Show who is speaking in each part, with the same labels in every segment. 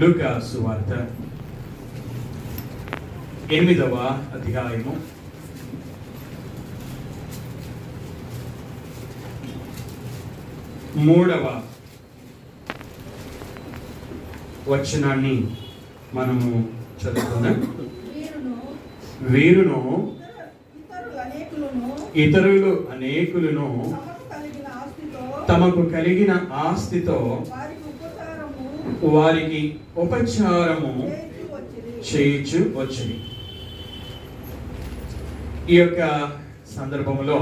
Speaker 1: లూకా సువార్త ఎనిమిదవ అధ్యాయము. మూడవ వచనాన్ని మనము చదువుకుందాం.
Speaker 2: వీరును
Speaker 1: వీరును
Speaker 2: ఇతరులు అనేకులను
Speaker 1: ఇతరులు అనేకులను
Speaker 2: తమకు కలిగిన ఆస్తితో
Speaker 1: తమకు కలిగిన ఆస్తితో
Speaker 2: వారికి
Speaker 1: ఉపచారము చేయించు వచ్చింది ఈ యొక్క సందర్భంలో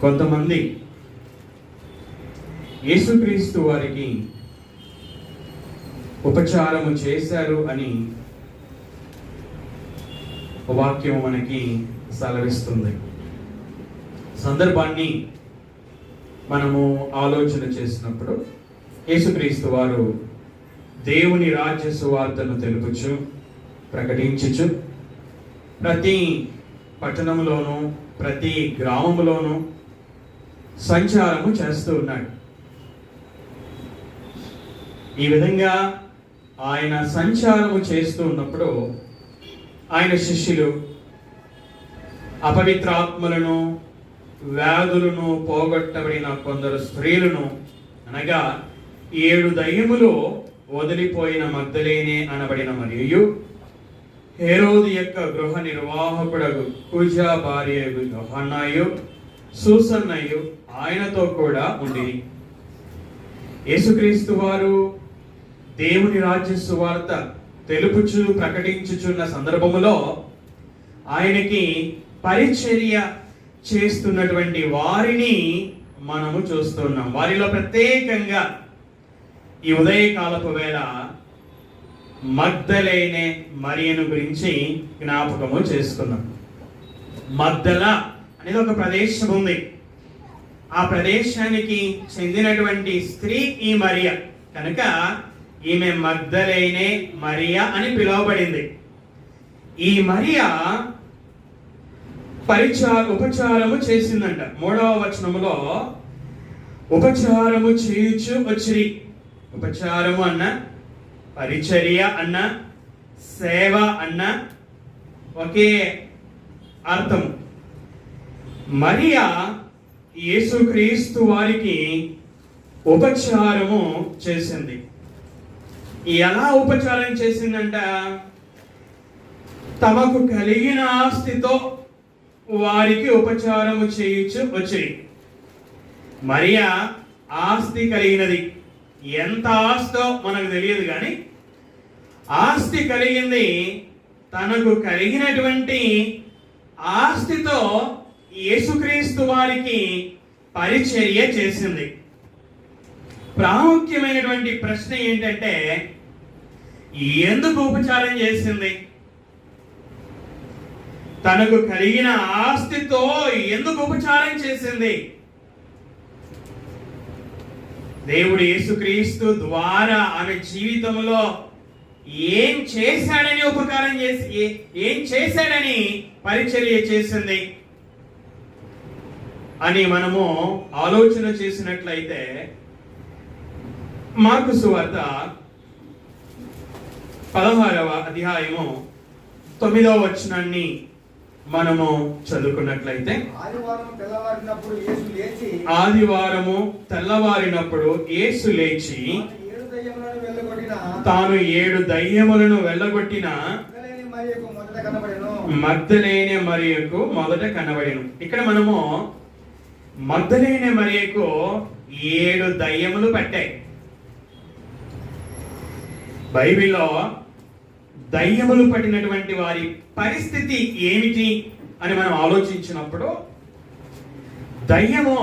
Speaker 1: కొంతమంది యేసుక్రీస్తు వారికి ఉపచారము చేశారు అని వాక్యం మనకి సెలవిస్తుంది. సందర్భాన్ని మనము ఆలోచన చేసినప్పుడు యేసుక్రీస్తు వారు దేవుని రాజ్య సువార్తను తెలుపుచు ప్రకటించుచు ప్రతి పట్టణంలోనూ ప్రతి గ్రామంలోనూ సంచారము చేస్తూ ఉన్నాడు. ఈ విధంగా ఆయన సంచారము చేస్తూ ఉన్నప్పుడు ఆయన శిష్యులు అపవిత్రాత్మలను వ్యాధులను పోగొట్టబడిన కొందరు స్త్రీలను అనగా ఏడు దయ్యములు వదిలిపోయిన మద్దలేనే అనబడిన మరియు హేరోది యొక్క గృహ నిర్వాహకుడగు కుజా భార్య యోహన్నాయు సూసన్నయు ఆయనతో కూడా ఉండి యేసుక్రీస్తు వారు దేవుని రాజ్య సువార్త తెలుపుచు ప్రకటించుచున్న సందర్భములో ఆయనకి పరిచర్య చేస్తున్నటువంటి వారిని మనము చూస్తున్నాం. వారిలో ప్రత్యేకంగా ఈ ఉదయకాలపు వేళ మగ్ధలైనే మరియను గురించి జ్ఞాపకము చేసుకున్నాం మగ్ధల అనేది ఒక ప్రదేశం ఉంది. ఆ ప్రదేశానికి చెందినటువంటి స్త్రీ ఈ మరియ. కనుక ఈమె మగ్ధలేనే మరియ అని పిలువబడింది. ఈ మరియ పరిచార ఉపచారము చేసిందంట. మూడవ వచనములో ఉపచారము చేయుచు వచ్చిరి. ఉపచారము అన్న పరిచర్య అన్న సేవ అన్న ఒకే అర్థం మరియా యేసుక్రీస్తు వారికి ఉపచారము చేసింది. ఎలా ఉపచారం చేసిందంట? తమకు కలిగిన ఆస్తితో వారికి ఉపచారము చేయించు వచ్చిరి మరియా ఆస్తి కలిగినది. ఎంత ఆస్తో మనకు తెలియదు కానీ ఆస్తి కలిగింది తనకు కలిగినటువంటి ఆస్తితో యేసుక్రీస్తు వారికి పరిచర్య చేసింది. ప్రాముఖ్యమైనటువంటి ప్రశ్న ఏంటంటే ఎందుకు ఉపచారం చేసింది? తనకు కలిగిన ఆస్తితో ఎందుకు ఉపచారం చేసింది? దేవుడు యేసుక్రీస్తు ద్వారా ఆమె జీవితంలో ఏం చేశాడని ఉపకారం చేసి ఏ- ఏం చేశాడని పరిచర్య చేసింది? అని మనము ఆలోచన చేసినట్లయితే మార్కు సువార్త పదహారవ అధ్యాయము తొమ్మిదవ వచనాన్ని మనము చదువుకున్నట్లయితే ఆదివారము తెల్లవారినప్పుడు యేసు లేచి
Speaker 3: తాను ఏడు దయ్యములను వెళ్ళగొట్టిన మగ్ధలేని మరియకు మొదట కనబడెను.
Speaker 1: ఇక్కడ మనము మగ్ధలేని మరియకు ఏడు దయ్యములు పట్టాయి. బైబిల్లో దయ్యములు పట్టినటువంటి వారి పరిస్థితి ఏమిటి అని మనం ఆలోచించినప్పుడు దయ్యము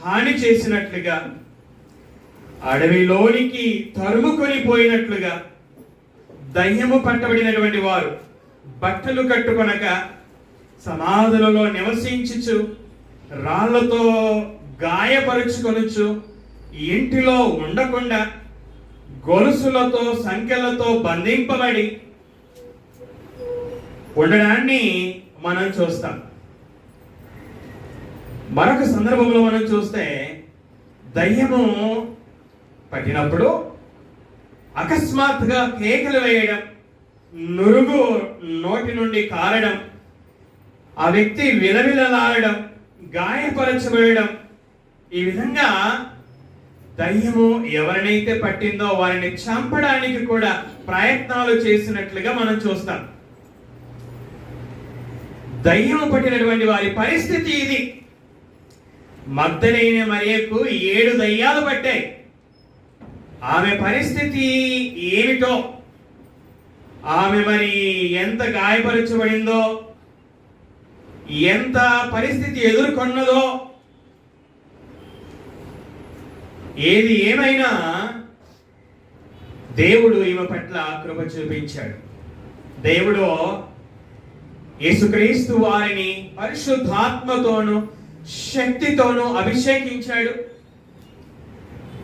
Speaker 1: హాని చేసినట్లుగా అడవిలోనికి తరుముకొని పోయినట్లుగా దయ్యము పట్టబడినటువంటి వారు బట్టలు కట్టుకొనక సమాధులలో నివసించుచు రాళ్ళతో గాయపరుచుకొనుచు ఇంటిలో ఉండకుండా గొలుసులతో సంఖ్యలతో బంధింపబడి ఉండడాన్ని మనం చూస్తాం. మరొక సందర్భంలో మనం చూస్తే దయ్యము పట్టినప్పుడు అకస్మాత్తుగా కేకలు వేయడం నురుగు నోటి నుండి కారడం ఆ వ్యక్తి విలవిలలాడడం గాయపరచబడడం ఈ విధంగా దయ్యము ఎవరినైతే పట్టిందో వారిని చంపడానికి కూడా ప్రయత్నాలు చేసినట్లుగా మనం చూస్తాం. దయ్యము పట్టినటువంటి వారి పరిస్థితి ఇది. మద్దనైన మరియకు ఏడు దయ్యాలు పట్టాయి. ఆమె పరిస్థితి ఏమిటో? ఆమె మరి ఎంత గాయపరచబడిందో? ఎంత పరిస్థితి ఎదుర్కొన్నదో? ఏది ఏమైనా దేవుడు ఈమె పట్ల కృప చూపించాడు. దేవుడు యేసుక్రీస్తు వారిని పరిశుద్ధాత్మతోను శక్తితోను అభిషేకించాడు.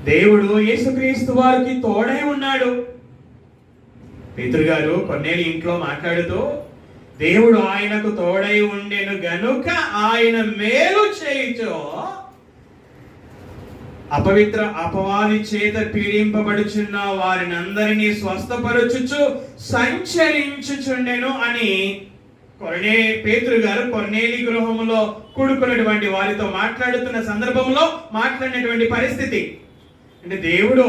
Speaker 1: దేవుడు యేసుక్రీస్తు వారికి తోడై ఉన్నాడు. పేతురు గారు కొన్నేళ్ళు ఇంట్లో మాట్లాడుతూ దేవుడు ఆయనకు తోడై ఉండెను గనుక ఆయన మేలు చేయుచో అపవిత్ర అపవాది చేత పీడింపబడుచున్న వారిని అందరినీ స్వస్థపరచుచు సంచరించుచుండెను అని కొరనే పేతురు గారు కొన్నేలి గృహములో కూడుకున్నటువంటి వారితో మాట్లాడుతున్న సందర్భంలో మాట్లాడినటువంటి పరిస్థితి. అంటే దేవుడు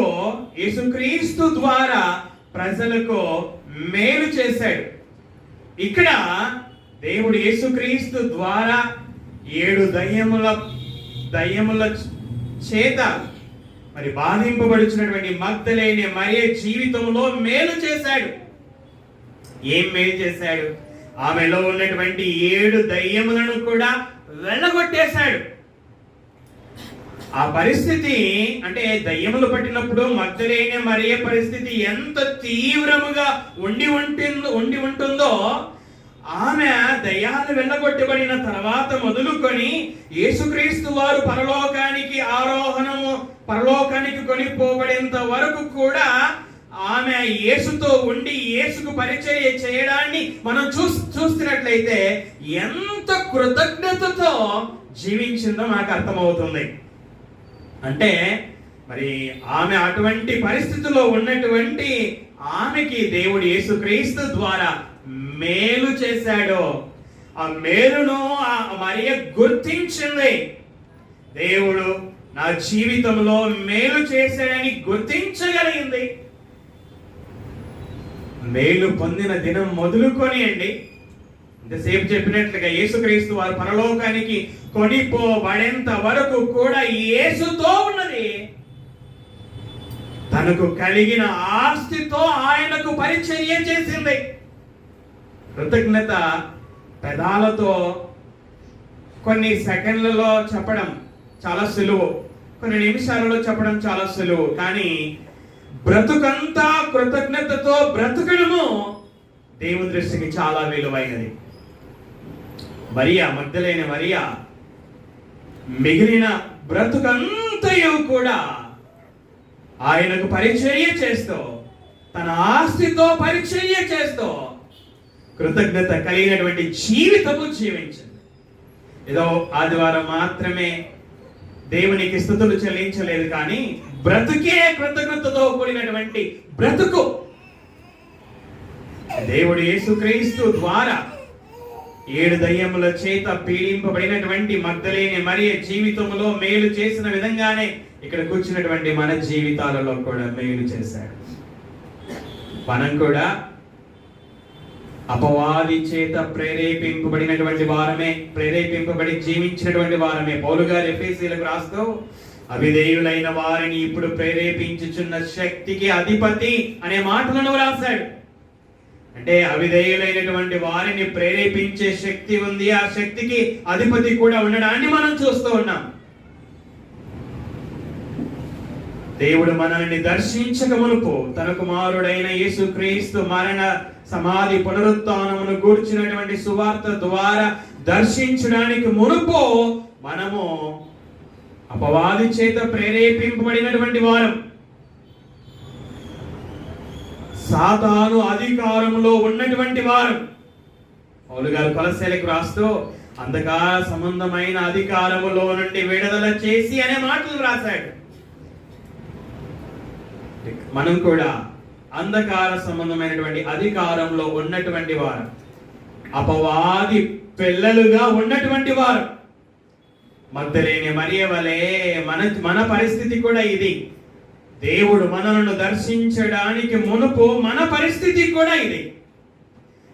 Speaker 1: యేసుక్రీస్తు ద్వారా ప్రజలకు మేలు చేశాడు. ఇక్కడ దేవుడు యేసుక్రీస్తు ద్వారా ఏడు దయ్యముల దయ్యముల చేత మరి బాధింపబడుచున్నటువంటి మగ్ధలేని మరే జీవితంలో మేలు చేశాడు. ఏం మేలు చేశాడు? ఆమెలో ఉన్నటువంటి ఏడు దయ్యములను కూడా వెళ్ళగొట్టేశాడు ఆ పరిస్థితి అంటే దయ్యములు పట్టినప్పుడు మగ్ధలేని మరే పరిస్థితి ఎంత తీవ్రముగా ఉండి ఉంటుందో ఉండి ఉంటుందో ఆమె దయ్యాన్ని వెళ్ళగొట్టబడిన తర్వాత మొదలుకొని యేసుక్రీస్తు వారు పరలోకానికి ఆరోహణము పరలోకానికి కొనిపోబడేంత వరకు కూడా ఆమె యేసుతో ఉండి యేసుకు పరిచర్య చేయడాన్ని మనం చూ చూస్తున్నట్లయితే ఎంత కృతజ్ఞతతో జీవించిందో మనకు అర్థమవుతుంది. అంటే మరి ఆమె అటువంటి పరిస్థితిలో ఉన్నటువంటి ఆమెకి దేవుడు యేసుక్రీస్తు ద్వారా మేలు చేశాడో ఆ మేలును ఆ మరియ గుర్తించింది. దేవుడు నా జీవితంలో మేలు చేశాడని గుర్తించగలిగింది. మేలు పొందిన దినం మొదలుకొని అండి. ఇంతసేపు చెప్పినట్లుగా యేసుక్రీస్తు వారు పరలోకానికి కొనిపోబడేంత వరకు కూడా యేసుతో ఉన్నది. తనకు కలిగిన ఆస్తితో ఆయనకు పరిచర్య చేసింది. కృతజ్ఞత పెదాలతో కొన్ని సెకండ్లలో చెప్పడం చాలా సులువు. కొన్ని నిమిషాలలో చెప్పడం చాలా సులువు. కానీ బ్రతుకంతా కృతజ్ఞతతో బ్రతకడము దేవుని దృష్టికి చాలా విలువైనది. మరియా మగ్ధలైన మరియా మిగిలిన బ్రతుకంతయు కూడా ఆయనకు పరిచర్య చేస్తూ తన ఆస్తితో పరిచర్య చేస్తూ కృతజ్ఞత కలిగినటువంటి జీవితము జీవించింది ఏదో ఆదివారం మాత్రమే దేవునికి స్థుతులు చెల్లించలేదు కానీ బ్రతుకే కృతజ్ఞతతో కూడినటువంటి బ్రతుకు. దేవుడు యేసుక్రీస్తు ద్వారా ఏడు దయ్యముల చేత పీడింపబడినటువంటి మగ్ధలేని మరియ జీవితంలో మేలు చేసిన విధంగానే ఇక్కడ కూర్చున్నటువంటి మన జీవితాలలో కూడా మేలు చేశాడు. మనం కూడా అపవాది చేత ప్రేరేపింపబడినటువంటి వారమే ప్రేరేపింపబడి జీవించినటువంటి వారమే. పౌలు గారు ఎఫ్ఎసీలకు రాస్తూ అవిధేయులైన వారిని ఇప్పుడు ప్రేరేపించుచున్న శక్తికి అధిపతి అనే మాటలను రాశాడు. అంటే అవిధేయులైనటువంటి వారిని ప్రేరేపించే శక్తి ఉంది ఆ శక్తికి అధిపతి కూడా ఉండడాన్ని మనం చూస్తూ ఉన్నాం. దేవుడు మనల్ని దర్శించక మునుపు తన కుమారుడైన యేసుక్రీస్తు మరణ సమాధి పునరుత్నమును గూర్చినటువంటి సువార్త ద్వారా దర్శించడానికి మునుపు మనము అపవాది చేత ప్రేరేపింపబడినటువంటి వారం. సాతాను అధికారంలో ఉన్నటువంటి వారం. పౌలు గారు కొలసేలకు రాస్తూ అంధకార సంబంధమైన అధికారములో నుండి విడుదల చేసి అనే మాటలు రాశాడు. మనం కూడా అంధకార సంబంధమైనటువంటి అధికారంలో ఉన్నటువంటి వారు. అపవాది పిల్లలుగా ఉన్నటువంటి వారు. మద్దలేని మరియవలే మన మన పరిస్థితి కూడా ఇది. దేవుడు మనలను దర్శించడానికి మునుపు మన పరిస్థితి కూడా ఇది.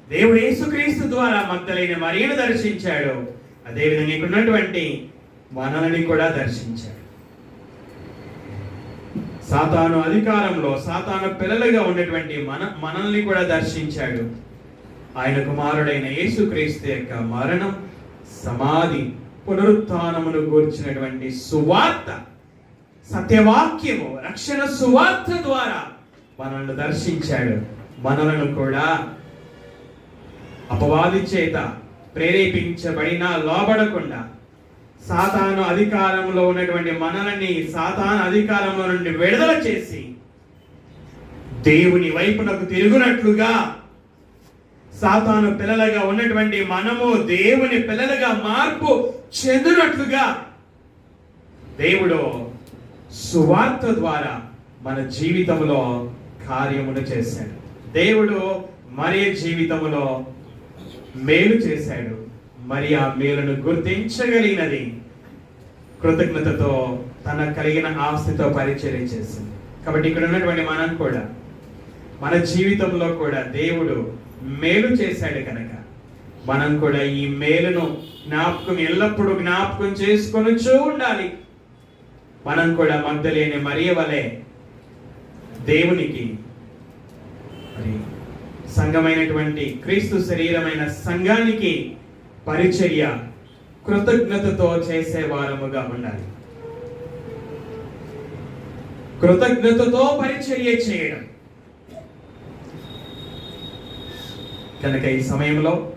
Speaker 1: దేవుడు యేసుక్రీస్తు ద్వారా మద్దలైన మరియను దర్శించాడు. అదేవిధంగా ఇక్కడ ఉన్నటువంటి మనల్ని కూడా దర్శించాడు. సాతాను అధికారంలో సాతాను పిల్లలుగా ఉన్నటువంటి మన మనల్ని కూడా దర్శించాడు. ఆయన కుమారుడైన యేసుక్రీస్తు యొక్క మరణం సమాధి పునరుత్నమును గూర్చినటువంటి సువార్త సత్యవాక్యము రక్షణ సువార్త ద్వారా మనల్ని దర్శించాడు. మనలను కూడా అపవాది చేత ప్రేరేపించబడిన లోబడకుండా సాతాను అధికారంలో ఉన్నటువంటి మనల్ని సాతాను అధికారంలో నుండి విడుదల చేసి దేవుని వైపునకు తిరుగునట్లుగా సాతాను పిల్లలుగా ఉన్నటువంటి మనము దేవుని పిల్లలుగా మార్పు చెందినట్లుగా దేవుడు సువార్త ద్వారా మన జీవితంలో కార్యమును చేశాడు. దేవుడు మరి జీవితంలో మేలు చేశాడు? మరి ఆ మేలును గుర్తించగలిగినది కృతజ్ఞతతో తన కలిగిన ఆస్తితో పరిచయం చేసింది. కాబట్టి ఇక్కడ ఉన్నటువంటి మనం కూడా మన జీవితంలో కూడా దేవుడు మేలు చేశాడు కనుక మనం కూడా ఈ మేలును జ్ఞాపకం ఎల్లప్పుడూ జ్ఞాపకం చేసుకొని ఉండాలి మనం కూడా మగ్ధలేని మరియ వలె దేవునికి మరి సంఘమైనటువంటి క్రీస్తు శరీరమైన సంఘానికి పరిచర్య కృతజ్ఞతతో చేసే వారముగా ఉండాలి కృతజ్ఞతతో పరిచర్య చేయడం. కనుక ఈ సమయంలో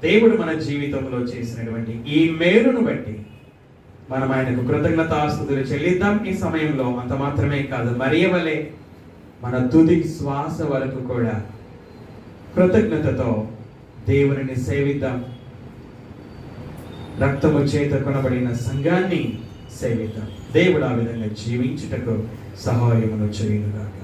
Speaker 1: దేవుడు మన జీవితంలో చేసినటువంటి ఈ మేలును బట్టి మనం ఆయనకు కృతజ్ఞత కృతజ్ఞతాస్తుతులు చెల్లిద్దాం. ఈ సమయంలో అంత మాత్రమే కాదు మరియవలే మన తుది శ్వాస వరకు కూడా కృతజ్ఞతతో దేవుని సేవిద్దాం. రక్తము చేత కొనబడిన సంఘాన్ని సేవిద్దాం. దేవుడు ఆ విధంగా జీవించుటకు సహాయమును చేయనుగాక.